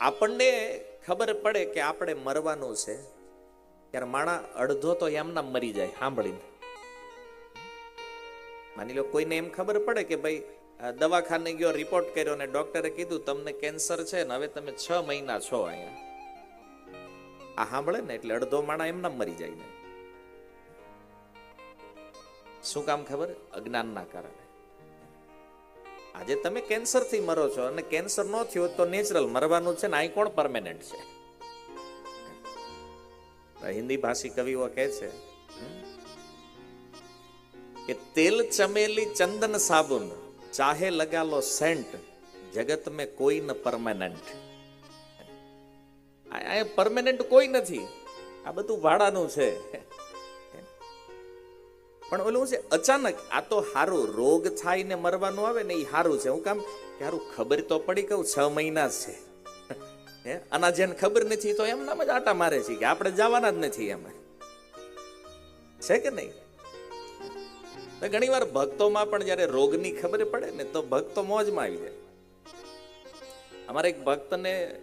આપણને ખબર પડે કે આપણે મરવાનું છે. ત્યારે માણા અડધો તો એમના મરી જાય, સાંભળીને. માની લો કોઈને એમ ખબર પડે કે ભાઈ દવાખાને ગયો રિપોર્ટ કર્યો ને ડોક્ટરે કીધું, તમને કેન્સર છે ને હવે તમે છ મહિના છો અહીંયા. આ સાંભળે ને એટલે અડધો માણા એમના મરી જાય ને. શું કામ ખબર? અજ્ઞાનના કારણે. આજે તમે કેન્સરથી મરો છો અને કેન્સર ન થયો તો નેચરલ મરવાનું છે ને અહીં કોણ પરમેનન્ટ છે? હિન્દી ભાષી કવિઓ કહે છે કે તેલ ચમેલી ચંદન સાબુન, ચાહે લગા લો સેન્ટ, જગત મેં કોઈ ન પરમેનન્ટ આ પરમેનન્ટ કોઈ નથી. આ બધું ભાડાનું છે. પણ ઓલું છે, અચાનક આ તો હારું રોગ થાય ને મરવાનું આવે ને એ હારું છે. હું કામ કે હારું ખબર તો પડી કહું છ મહિના છે. હે? આના જેને ખબર નથી તો એમ નામ જ આટા મારે છે કે આપણે જવાના જ નથી એમ. છે કે નહીં? ઘણી વાર ભક્તોમાં પણ જ્યારે રોગની ખબર પડે ને તો ભક્તો મોજમાં આવી જાય. અમારે એક ભક્તને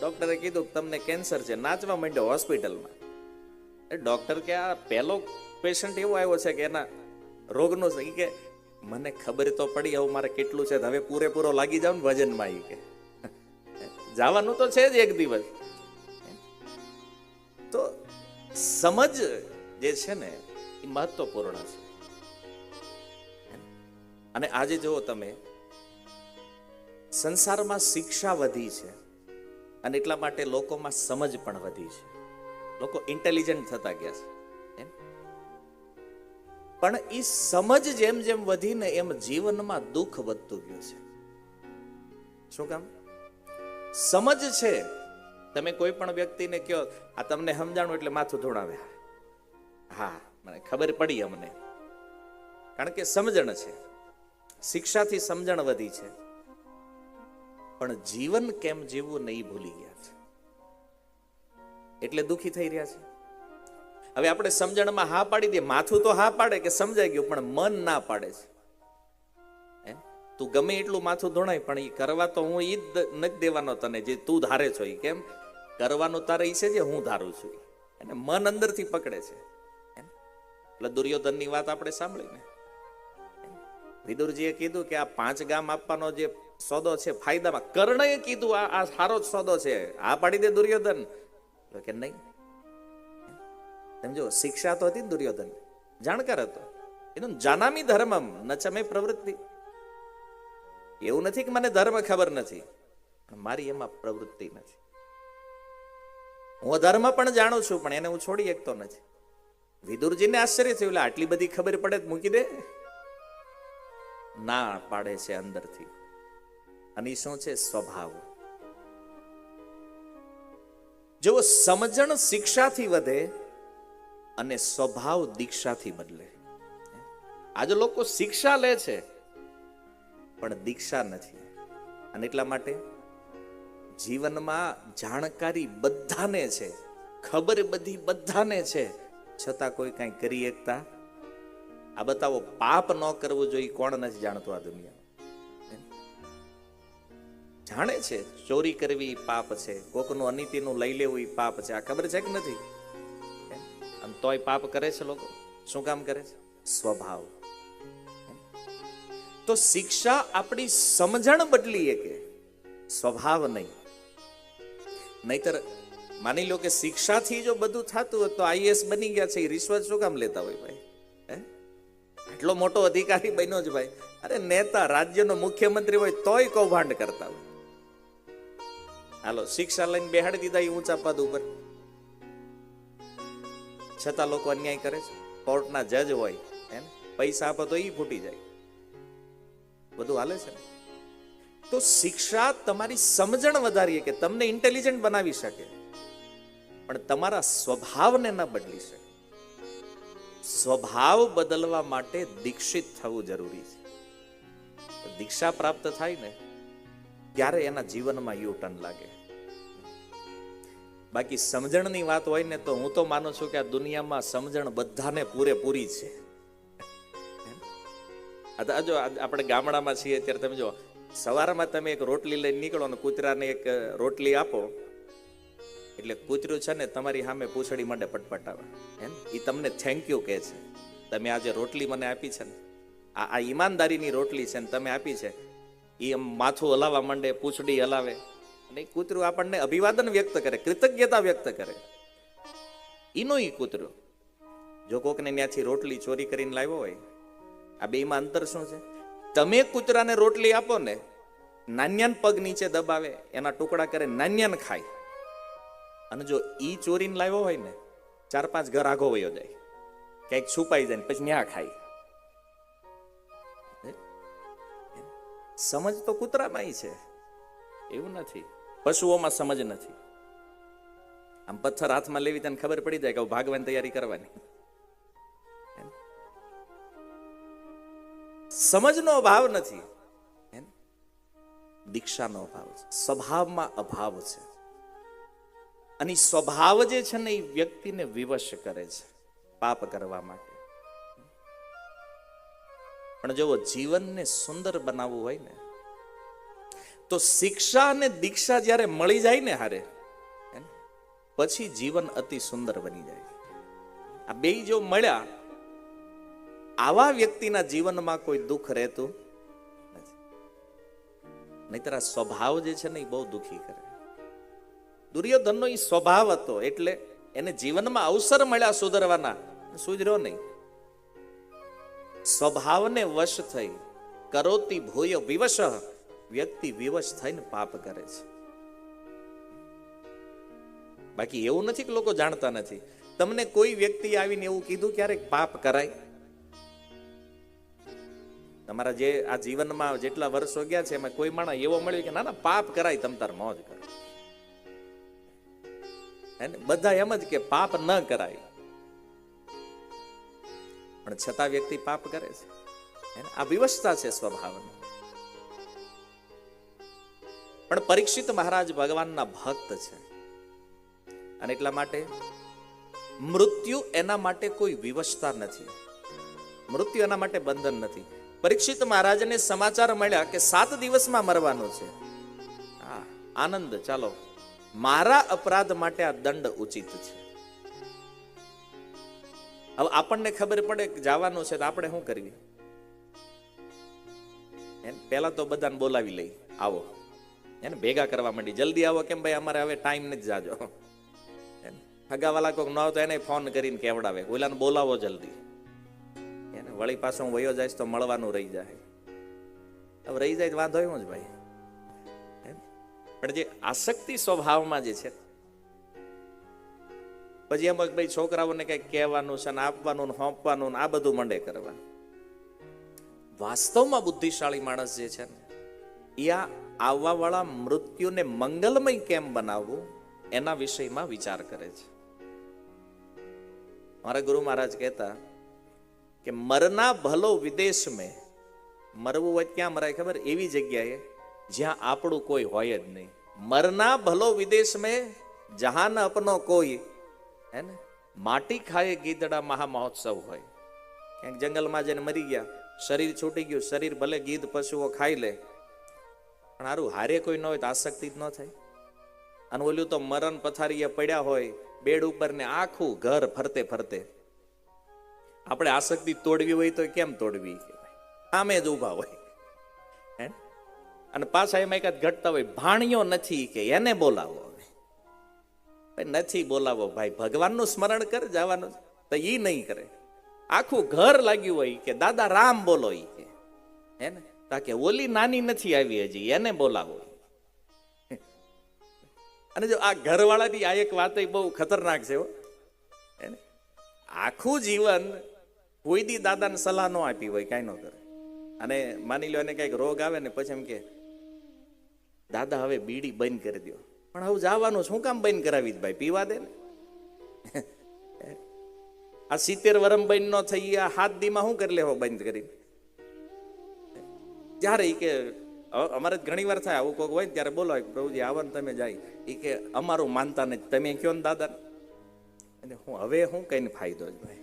ડોક્ટરે કીધું તમને કેન્સર છે. નાચવા માંડ્યો હોસ્પિટલમાં. એ ડોક્ટર કે આ પહેલો પેશન્ટ એવો આવ્યો છે કે એના રોગનો છે કે, મને ખબર તો પડી, હવે મારે કેટલું છે હવે પૂરેપૂરો લાગી જાવ ને વજનમાં એ કે. જવાનું તો છે જ એક દિવસ. તો સમજ જે છે ને, એ મહત્વપૂર્ણ છે. અને આજે જુઓ તમે સંસારમાં શિક્ષા વધી છે, અને એટલા માટે લોકોમાં સમજ પણ વધી છે. લોકો ઇન્ટેલિજન્ટ થતા ગયા છે. પણ એ સમજ જેમ જેમ વધીને એમ જીવનમાં દુઃખ વધતું ગયું છે. શું કામ? સમજ છે. તમે કોઈ પણ વ્યક્તિને કહો આ તમને સમજાણું એટલે માથું ધોળાવે. હા, મને ખબર પડી અમને. કારણ કે સમજણ છે. શિક્ષાથી સમજણ વધી છે. પણ જીવન કેમ જીવવું નહીં ભૂલી ગયા છે. એટલે દુખી થઈ રહ્યા છે. હવે આપણે સમજણમાં હા પાડી દઈએ. માથું તો હા પાડે કે સમજાઈ ગયું, પણ મન ના પાડે છે? તું ગમે એટલું માથું ધોણાય, પણ એ કરવા તો હું એ જ નથી દેવાનો તને જે તું ધારે છો એ કેમ? કરવાનું તારે એ છે જે હું ધારું છું અને મન અંદરથી પકડે છે? એટલે દુર્યોધનની વાત આપણે સાંભળી ને વિદુરજીએ કીધું કે આ પાંચ ગામ આપવાનો જે સોદો છે, ફાયદામાં કર્ણએ કીધું આ આ સારો જ સોદો છે. આ પાડી દે દુર્યોધન. કે નહીં. સમજો શિક્ષા તો હતી દુર્યોધન જાણકાર હતો. એનું જાનામી ધર્મમ, ન પ્રવૃત્તિ. એવું નથી કે મને ધર્મ ખબર નથી મારી એમાં પ્રવૃત્તિ નથી. હું ધર્મ પણ જાણું છું, પણ એને હું છોડી શકતો નથી. વિદુરજીને આશ્ચર્ય થયું એટલે આટલી બધી ખબર પડે મૂકી દે. ના પાડે છે અંદરથી. અને શું છે? સ્વભાવ. જો સમજણ શિક્ષાથી વધે અને સ્વભાવ દીક્ષાથી બદલે. આજે લોકો શિક્ષા લે છે, પણ દીક્ષા નથી. અને એટલા માટે જીવનમાં જાણકારી બધાને છે, ખબર બધી બધાને છે. છતાં કોઈ કાંઈ કરી એકતા. આ બતાવો, પાપ ન કરવું જોઈએ, કોણ નથી જાણતું આ દુનિયા જાણે છે, ચોરી કરવી પાપ છે, કોકનું અનિતિનું લઈ લેવું એ પાપ છે. આ ખબર છે કે નથી? આમ તોય પાપ કરે છે લોકો? શું કામ કરે છે? સ્વભાવ. તો શિક્ષા આપણી સમજણ બદલીએ કે સ્વભાવ નહીં. નહીતર માની લો કે શિક્ષાથી જો બધું થતું હોય તો આઈએસ બની ગયા છે એ રિશ્વત શું કામ લેતા હોય ભાઈ? હે? આટલો મોટો અધિકારી બન્યો જ ભાઈ. અરે નેતા રાજ્યનો મુખ્યમંત્રી હોય તોય કૌભાંડ કરતા હોય. હાલો શિક્ષા લઈને બેહાડી દીધા એ ઊંચા પદ ઉપર. છતાં લોકો અન્યાય કરે છે. કોર્ટના જજ હોય એને પૈસા આપો તો એ ફૂટી જાય. બધું હાલે છે? તો શિક્ષા તમારી સમજણ વધારીએ કે તમને ઇન્ટેલિજન્ટ બનાવી શકે. પણ તમારા સ્વભાવને ન બદલી શકે. સ્વભાવ બદલવા માટે દીક્ષિત થવું જરૂરી છે. દીક્ષા પ્રાપ્ત થાય ને, ત્યારે એના જીવનમાં યુ ટર્ન લાગે. બાકી સમજણની વાત હોય ને તો હું તો માનું છું કે આ દુનિયામાં સમજણ બધાને પૂરેપૂરી છે. આ જો આપણે ગામડામાં છીએ ત્યારે તમે જો, સવારમાં તમે એક રોટલી લઈને નીકળો અને કૂતરાને એક રોટલી આપો, એટલે કૂતરું છે ને તમારી સામે પૂછડી માંડે પટપટાવે. એમ? એ તમને થેન્ક યુ કહે છે. તમે આજે રોટલી મને આપી છે ને, આ આ ઈમાનદારીની રોટલી છે ને તમે આપી છે એ આમ માથું હલાવવા માંડે, પૂછડી હલાવે. અને કૂતરું આપણને અભિવાદન વ્યક્ત કરે, કૃતજ્ઞતા વ્યક્ત કરે. એનો ઈ કૂતરું. જો કોકને ત્યાંથી રોટલી ચોરી કરીને લાવ્યો હોય, આ બેમાં અંતર શું છે? તમે કૂતરાને રોટલી આપો ને, નાન્યાન પગ નીચે દબાવે, એના ટુકડા કરે, નાન્યાન ખાય. અને જો ઈ ચોરીને લાવ્યો હોય ને, ચાર પાંચ ઘર આગો વયો જાય. ક્યાંક છુપાઈ જાય પછી ન્યા ખાય? સમજ તો કૂતરામાં છે. એવું નથી. પશુઓમાં સમજ નથી. આમ પથ્થર હાથમાં લેવી તને ખબર પડી જાય કે ભાગવાની તૈયારી કરવાની. સમજનો અભાવ નથી. દીક્ષાનો અભાવ છે. સ્વભાવમાં અભાવ છે. અને સ્વભાવ જે છે ને એ વ્યક્તિને વિવશ કરે છે. પાપ કરવા માટે. પણ જો જીવનને સુંદર બનાવવું હોય ને તો શિક્ષા અને દીક્ષા જ્યારે મળી જાય ને હારે પછી જીવન અતિ સુંદર બની જાય. આ બે જો મળ્યા, આવા વ્યક્તિના જીવનમાં કોઈ દુઃખ રહેતું નહીતર આ સ્વભાવ જે છે ને એ બહુ દુઃખી કરે. દુર્યોધનનો એ સ્વભાવ હતો એટલે એને જીવનમાં અવસર મળ્યા સુધરવાના. સુધર્યો નહીં. સ્વભાવને વશ થઈ કરોતી ભૂય વિવશ વ્યક્તિ વિવશ થઈને પાપ કરે છે. બાકી એવું નથી કે લોકો જાણતા નથી. તમને કોઈ વ્યક્તિ આવીને એવું કીધું ક્યારેક પાપ કરાય? તમારા જે આ જીવનમાં જેટલા વર્ષો ગયા છે, એમાં કોઈ માણસ એવો મળ્યો કે ના ના પાપ કરાય, તમ તાર મોજ કરો. બધા એમ જ કે પાપ ન કરાય. પણ છતાં વ્યક્તિ પાપ કરે છે. આ વિવશતા છે સ્વભાવની પણ પરીક્ષિત મહારાજ ભગવાનના ભક્ત છે. અને એટલા માટે મૃત્યુ એના માટે કોઈ વિવશતા નથી. મૃત્યુ એના માટે બંધન નથી. પરીક્ષિત મહારાજને સમાચાર મળ્યા કે સાત દિવસમાં મરવાનો છે. હા, આનંદ, ચાલો. મારા અપરાધ માટે આ દંડ ઉચિત છે. હવે આપણને ખબર પડે કે જવાનું છે તો આપણે શું કરવી પહેલા તો બધાને બોલાવી લઈ આવો. એને ભેગા કરવા માંડી. જલ્દી આવો કેમ ભાઈ, અમારે હવે ટાઈમ નથી જાજો. એમ. હગાવાલા કોઈક ન આવતો એને ફોન કરીને કેવડાવે. ઓલાને બોલાવો જલ્દી. એને વળી પાછો હું વયો જાય તો મળવાનું રહી જાય. હવે રહી જાય વાંધો એવું જ ભાઈ? પણ જે આસક્તિ સ્વભાવમાં જે છે, પછી એમ ભાઈ છોકરાઓને કઈ કહેવાનું છે ને આપવાનું ને સોંપવાનું ને આ બધું મંડે કરવા. વાસ્તવમાં બુદ્ધિશાળી માણસ જે છે ને, એ આ આવવાવાળા મૃત્યુને મંગલમય કેમ બનાવવું? એના વિષયમાં વિચાર કરે છે. મારા ગુરુ મહારાજ કહેતા કે મરના ભલો વિદેશ મેં મરવું હોય ક્યાં મરાય ખબર? એવી જગ્યાએ જ્યાં આપણું કોઈ હોય જ નહીં. મરના ભલો વિદેશ મેં જહાન અપનો કોઈ, હે ને? માટી ખાય ગીદડા મહા મહોત્સવ હોય. ક્યાંક જંગલમાં જઈને મરી ગયા, શરીર છૂટી ગયું, શરીર ભલે ગીધ પશુઓ ખાઈ લે પણ હારું, હારે કોઈ ન હોય તો આસક્તિ જ ન થાય. અને ઓલું તો મરણ પથારીએ પડ્યા હોય, બેડ ઉપર ને આખું ઘર ફરતે ફરતે. આપણે આસક્તિ તોડવી હોય તો કેમ તોડવી? આમે જ ઊભા હોય. હે? અને પાછા એમાં એકાદ ઘટતા હોય, ભાણિયો નથી કે એને બોલાવો નથી બોલાવો ભાઈ, ભગવાનનું સ્મરણ કર, જવાનું. તો એ નહીં કરે. આખું ઘર લાગ્યું હોય કે દાદા રામ બોલો ઈ કે. હે ને? તા કે ઓલી નાની નથી આવી હજી, એને બોલાવો. અને જો આ ઘરવાળાની આ એક વાત બહુ ખતરનાક છે હે. આખું જીવન કોઈ દી દાદાને સલાહ ન આપી હોય, કાંઈ ન કરે. અને માની લો એને કંઈક રોગ આવે ને પછી એમ કે, દાદા, હવે બીડી બંધ કરી દો પણ હવે જવાનું શું કામ બંધ કરાવી જ ભાઈ, પીવા દે ને. આ સિત્તેર વરમ બંધ ન થઈ, આ હાથ દીમાં શું કરી લેવો બંધ કરી ત્યારે એ કે અમારે ઘણી વાર થાય આવું કોઈક હોય ને ત્યારે બોલો પ્રભુજી, આવો ને તમે જાય. એ કે, અમારું માનતા નથી. તમે કયો ને, દાદા? અને હું, હવે હું કઈને ફાયદો જ ભાઈ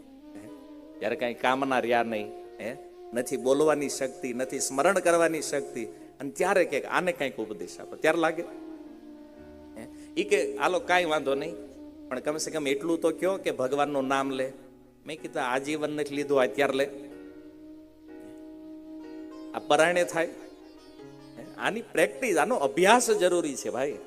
ત્યારે કાંઈ કામના રહ્યા નહીં, હે? નથી બોલવાની શક્તિ, નથી સ્મરણ કરવાની શક્તિ. અને ત્યારે કે, આને કંઈક ઉપદેશ આપો. ત્યારે લાગે. એ કે આલો કાંઈ વાંધો નહીં. પણ કમસે કમ એટલું તો કયો કે ભગવાનનું નામ લે. મેં કીધું, આજીવન નથી લીધું અત્યારે લે. આ પરાયણે થાય. આની પ્રેક્ટિસ આનો અભ્યાસ જરૂરી છે ભાઈ.